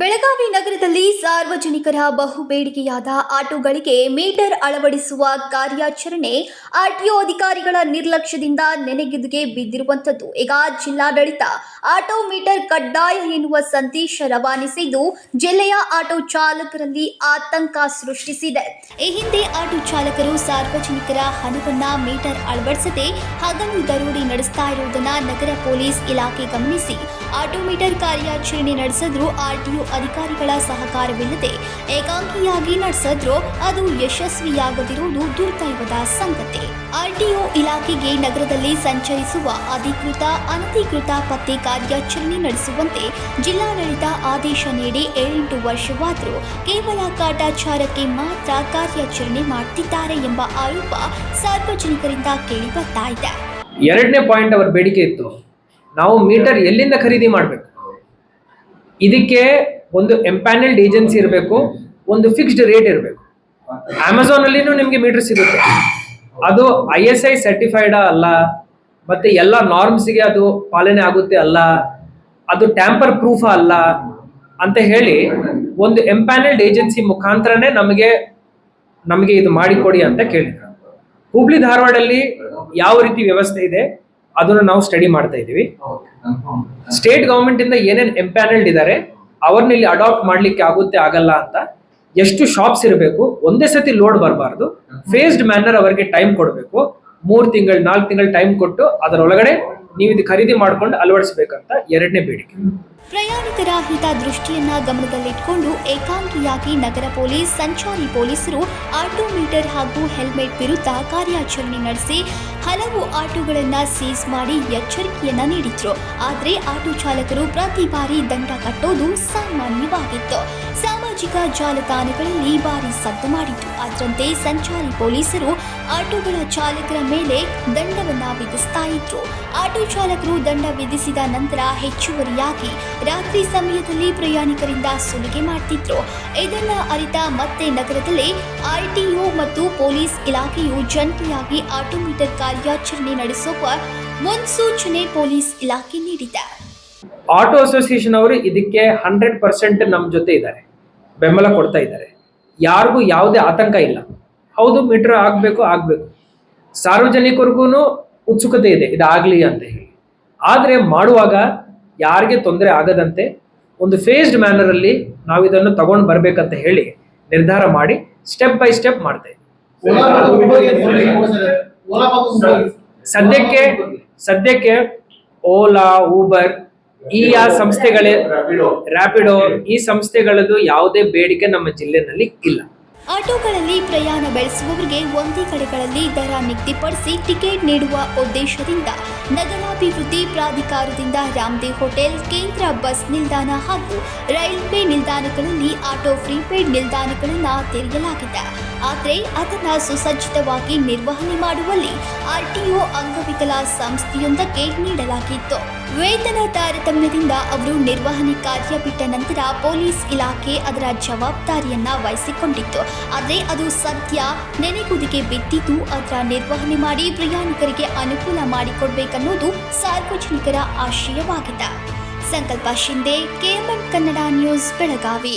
ಬೆಳಗಾವಿ ನಗರದಲ್ಲಿ ಸಾರ್ವಜನಿಕರ ಬಹುಬೇಡಿಕೆಯಾದ ಆಟೋಗಳಿಗೆ ಮೀಟರ್ ಅಳವಡಿಸುವ ಕಾರ್ಯಾಚರಣೆ ಆರ್ಟಿಒ ಅಧಿಕಾರಿಗಳ ನಿರ್ಲಕ್ಷ್ಯದಿಂದ ನೆನೆಗೆದುಗೆ ಬಿದ್ದಿರುವಂತದ್ದು ಈಗ ಜಿಲ್ಲಾಡಳಿತ ಆಟೋ ಮೀಟರ್ ಕಡ್ಡಾಯ ಎನ್ನುವ ಸಂದೇಶ ರವಾನಿಸಿದ್ದು, ಜಿಲ್ಲೆಯ ಆಟೋ ಚಾಲಕರಲ್ಲಿ ಆತಂಕ ಸೃಷ್ಟಿಸಿದೆ. ಈ ಹಿಂದೆ ಆಟೋ ಚಾಲಕರು ಸಾರ್ವಜನಿಕರ ಹಣವನ್ನ ಮೀಟರ್ ಅಳವಡಿಸದೆ ಹಗಲು ದರೋಡಿ ನಡೆಸ್ತಾ ಇರುವುದನ್ನ ನಗರ ಪೊಲೀಸ್ ಇಲಾಖೆ ಗಮನಿಸಿ. ಆಟೋ ಮೀಟರ್ ಕಾರ್ಯಾಚರಣೆ ನಡೆಸಿದ್ರು ಆರ್ಟಿಒ ಅಧಿಕಾರಿಗಳ ಸಹಕಾರವಿಲ್ಲದೆ ಏಕಾಂಗಿಯಾಗಿ ನಡೆಸಿದ್ರು ಅದು ಯಶಸ್ವಿಯಾಗದಿರುವುದು ದುರ್ದೈವದ ಸಂಗತಿ. ಆರ್ಟಿಒ ಇಲಾಖೆಗೆ ನಗರದಲ್ಲಿ ಸಂಚರಿಸುವ ಅಧಿಕೃತ, ಅನಧಿಕೃತ ಪತ್ತೆ ಕಾರ್ಯಾಚರಣೆ ನಡೆಸುವಂತೆ ಜಿಲ್ಲಾಡಳಿತ ಆದೇಶ ನೀಡಿ ಏಳೆಂಟು ವರ್ಷವಾದರೂ ಕೇವಲ ಕಾಟಾಚಾರಕ್ಕೆ ಮಾತ್ರ ಕಾರ್ಯಾಚರಣೆ ಮಾಡ್ತಿದ್ದಾರೆ ಎಂಬ ಆರೋಪ ಸಾರ್ವಜನಿಕರಿಂದ ಕೇಳಿ ಬರ್ತಾ ಇದೆ. ಎರಡನೇ ಪಾಯಿಂಟ್ ಅವರ ಬೇಡಿಕೆ ಇತ್ತು. ನಾವು ಮೀಟರ್ ಎಲ್ಲಿಂದ ಖರೀದಿ ಮಾಡಬೇಕು? ಇದಕ್ಕೆ ಒಂದು ಎಂಪ್ಯಾನಲ್ಡ್ ಏಜೆನ್ಸಿ ಇರಬೇಕು ಒಂದು ಫಿಕ್ಸ್ಡ್ ರೇಟ್ ಇರಬೇಕು. ಅಮೆಝಾನ್ ಅಲ್ಲಿನೂ ನಿಮಗೆ ಮೀಟರ್ ಸಿಗುತ್ತೆ. ಅದು ಐ ಎಸ್ ಐ ಸರ್ಟಿಫೈಡ್ ಅಲ್ಲ ಮತ್ತೆ ಎಲ್ಲ ನಾರ್ಮ್ಸ್ಗೆ ಅದು ಪಾಲನೆ ಆಗುತ್ತೆ ಅಲ್ಲ ಅದು ಟ್ಯಾಂಪರ್ ಪ್ರೂಫ್ ಅಲ್ಲ ಅಂತ ಹೇಳಿ ಒಂದು ಎಂಪ್ಯಾನಲ್ಡ್ ಏಜೆನ್ಸಿ ಮುಖಾಂತರನೇ ನಮಗೆ ನಮಗೆ ಇದು ಮಾಡಿಕೊಡಿ ಅಂತ ಕೇಳಿದ್ರು. ಹುಬ್ಳಿ ಧಾರವಾಡಲ್ಲಿ ಯಾವ ರೀತಿ ವ್ಯವಸ್ಥೆ ಇದೆ ಅದನ್ನು ನಾವು ಸ್ಟಡಿ ಮಾಡ್ತಾ ಇದ್ದೀವಿ. ಸ್ಟೇಟ್ ಗವರ್ಮೆಂಟ್ ಇಂದ ಏನೇನು ಎಂಪ್ಯಾನಲ್ಡ್ ಇದ್ದಾರೆ ಅವ್ರನ್ನ ಇಲ್ಲಿ ಅಡಾಪ್ಟ್ ಮಾಡ್ಲಿಕ್ಕೆ ಆಗುತ್ತೆ ಆಗಲ್ಲ ಅಂತ ಎಷ್ಟು ಶಾಪ್ಸ್ ಇರಬೇಕು ಒಂದೇ ಸತಿ ಲೋಡ್ ಬರಬಾರ್ದು. ಫೇಸ್ಡ್ ಮ್ಯಾನರ್ ಅವರಿಗೆ ಟೈಮ್ ಕೊಡಬೇಕು. ಮೂರ್ ತಿಂಗಳು ನಾಲ್ಕು ತಿಂಗಳು ಟೈಮ್ ಕೊಟ್ಟು ಅದರೊಳಗಡೆ ನೀವು ಇದು ಖರೀದಿ ಮಾಡ್ಕೊಂಡು ಅಳವಡಿಸಬೇಕಂತ ಎರಡನೇ ಬೇಡಿಕೆ. ಪ್ರಯಾಣಿಕರ ಹಿತದೃಷ್ಟಿಯನ್ನ ಗಮನದಲ್ಲಿಟ್ಟುಕೊಂಡು ಏಕಾಂಗಿಯಾಗಿ ನಗರ ಪೊಲೀಸ್, ಸಂಚಾರಿ ಪೊಲೀಸರು ಆಟೋ ಮೀಟರ್ ಹಾಗೂ ಹೆಲ್ಮೆಟ್ ವಿರುದ್ಧ ಕಾರ್ಯಾಚರಣೆ ನಡೆಸಿ ಹಲವು ಆಟೋಗಳನ್ನ ಸೀಸ್ ಮಾಡಿ ಎಚ್ಚರಿಕೆಯನ್ನ ನೀಡಿದ್ರು. ಆದರೆ ಆಟೋ ಚಾಲಕರು ಪ್ರತಿ ಬಾರಿ ದಂಡ ಕಟ್ಟೋದು ಸಾಮಾನ್ಯವಾಗಿತ್ತು. ಸಾಮಾಜಿಕ ಜಾಲತಾಣಗಳಲ್ಲಿ ಭಾರಿ ಸದ್ದು ಮಾಡಿತು ಅದರಂತೆ ಸಂಚಾರಿ ಪೊಲೀಸರು ಆಟೋಗಳ ಚಾಲಕರ ಮೇಲೆ ದಂಡವನ್ನ ವಿಧಿಸ್ತಾ ಇದ್ರು. ಆಟೋ ಚಾಲಕರು ದಂಡ ವಿಧಿಸಿದ ನಂತರ ಹೆಚ್ಚುವರಿಯಾಗಿ ರಾತ್ರಿ ಸಮಯದಲ್ಲಿ ಪ್ರಯಾಣಿಕರಿಂದ ಸುಲಿಗೆ ಮಾಡ್ತಿದ್ರು. ಇದನ್ನ ಅರಿತ ಮತ್ತೆ ನಗರದಲ್ಲಿ ಆರ್ಟಿಒ ಮತ್ತು ಪೊಲೀಸ್ ಇಲಾಖೆಯು ಜಂಟಿಯಾಗಿ ಆಟೋಮೀಟರ್ ಕಾರ್ಯಾಚರಣೆ ನಡೆಸುವ ಮುನ್ಸೂಚನೆ ಪೊಲೀಸ್ ಇಲಾಖೆ ನೀಡಿದೆ. ಆಟೋ ಅಸೋಸಿಯೇಷನ್ ಅವರು ಇದಕ್ಕೆ ಹಂಡ್ರೆಡ್ ಪರ್ಸೆಂಟ್ ನಮ್ಮ ಜೊತೆ ಇದ್ದಾರೆ. ಬೆಂಬಲ ಕೊಡ್ತಾ ಇದ್ದಾರೆ. ಯಾರಿಗೂ ಯಾವುದೇ ಆತಂಕ ಇಲ್ಲ. ಹೌದು, ಮೀಟರ್ ಆಗಬೇಕು ಆಗಬೇಕು. ಸಾರ್ವಜನಿಕರಿಗೂ ಉತ್ಸುಕತೆ ಇದೆ ಇದಾಗಲಿ ಅಂತ ಹೇಳಿ. ಆದರೆ ಮಾಡುವಾಗ ಯಾರಿಗೆ ತೊಂದರೆ ಆಗದಂತೆ ಒಂದು ಫೇಸ್ಡ್ ಮ್ಯಾನರಲ್ಲಿ ನಾವು ಇದನ್ನು ತಗೊಂಡು ಬರಬೇಕಂತ ಹೇಳಿ ನಿರ್ಧಾರ ಮಾಡಿ ಸ್ಟೆಪ್ ಬೈ ಸ್ಟೆಪ್ ಮಾಡ್ತಾ ಸದ್ಯಕ್ಕೆ ಸದ್ಯಕ್ಕೆ ಓಲಾ, ಊಬರ್ ಈ ಆ ಸಂಸ್ಥೆಗಳೇ ರ್ಯಾಪಿಡೋ ಈ ಸಂಸ್ಥೆಗಳದ್ದು ಯಾವುದೇ ಬೇಡಿಕೆ ನಮ್ಮ ಜಿಲ್ಲೆನಲ್ಲಿ ಇಲ್ಲ. ಆಟೋಗಳಲ್ಲಿ ಪ್ರಯಾಣ ಬೆಳೆಸುವವರಿಗೆ ಒಂದೇ ಕಡೆಗಳಲ್ಲಿ ದರ ನಿಗದಿಪಡಿಸಿ ಟಿಕೆಟ್ ನೀಡುವ ಉದ್ದೇಶದಿಂದ ನಗರಾಭಿವೃದ್ಧಿ ಪ್ರಾಧಿಕಾರದಿಂದ ರಾಮದೇವ್ ಹೋಟೆಲ್ ಕೇಂದ್ರ ಬಸ್ ನಿಲ್ದಾಣ ಹಾಗೂ ರೈಲ್ವೆ ನಿಲ್ದಾಣಗಳಲ್ಲಿ ಆಟೋ ಪ್ರೀಪೇಡ್ ನಿಲ್ದಾಣಗಳನ್ನು ತೆರೆಯಲಾಗಿದೆ. ಆದರೆ ಅದನ್ನು ಸುಸಜ್ಜಿತವಾಗಿ ನಿರ್ವಹಣೆ ಮಾಡುವಲ್ಲಿ ಆರ್ಟಿಒ ಅಂಗವಿಕಲ ಸಂಸ್ಥೆಯೊಂದಕ್ಕೆ ನೀಡಲಾಗಿತ್ತು. ವೇತನ ತಾರತಮ್ಯದಿಂದ ಅವರು ನಿರ್ವಹಣೆ ಕಾರ್ಯ ಬಿಟ್ಟ ನಂತರ ಪೊಲೀಸ್ ಇಲಾಖೆ ಅದರ ಜವಾಬ್ದಾರಿಯನ್ನ ವಹಿಸಿಕೊಂಡಿತ್ತು. ಆದರೆ ಅದು ಸದ್ಯ ನೆನೆಗುದಿಗೆ ಬಿದ್ದಿದ್ದು ಅದರ ನಿರ್ವಹಣೆ ಮಾಡಿ ಪ್ರಯಾಣಿಕರಿಗೆ ಅನುಕೂಲ ಮಾಡಿಕೊಡ್ಬೇಕನ್ನೋದು ಸಾರ್ವಜನಿಕರ ಆಶಯವಾಗಿದೆ. Sankalp Shinde KMN Kannada news, Belagavi.